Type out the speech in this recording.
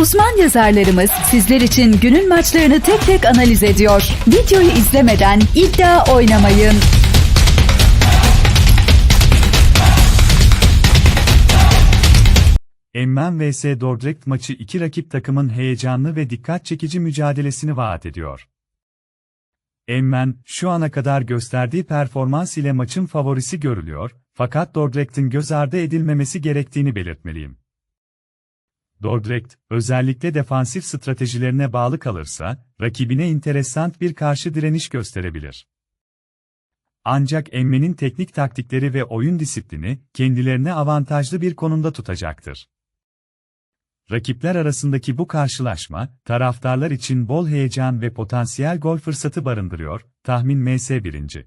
Uzman yazarlarımız sizler için günün maçlarını tek tek analiz ediyor. Videoyu izlemeden iddia oynamayın. Emmen vs Dordrecht maçı iki rakip takımın heyecanlı ve dikkat çekici mücadelesini vaat ediyor. Emmen, şu ana kadar gösterdiği performans ile maçın favorisi görülüyor, fakat Dordrecht'in göz ardı edilmemesi gerektiğini belirtmeliyim. Dordrecht, özellikle defansif stratejilerine bağlı kalırsa, rakibine interesant bir karşı direniş gösterebilir. Ancak Emmen'in teknik taktikleri ve oyun disiplini, kendilerine avantajlı bir konumda tutacaktır. Rakipler arasındaki bu karşılaşma, taraftarlar için bol heyecan ve potansiyel gol fırsatı barındırıyor, tahmin MS 1.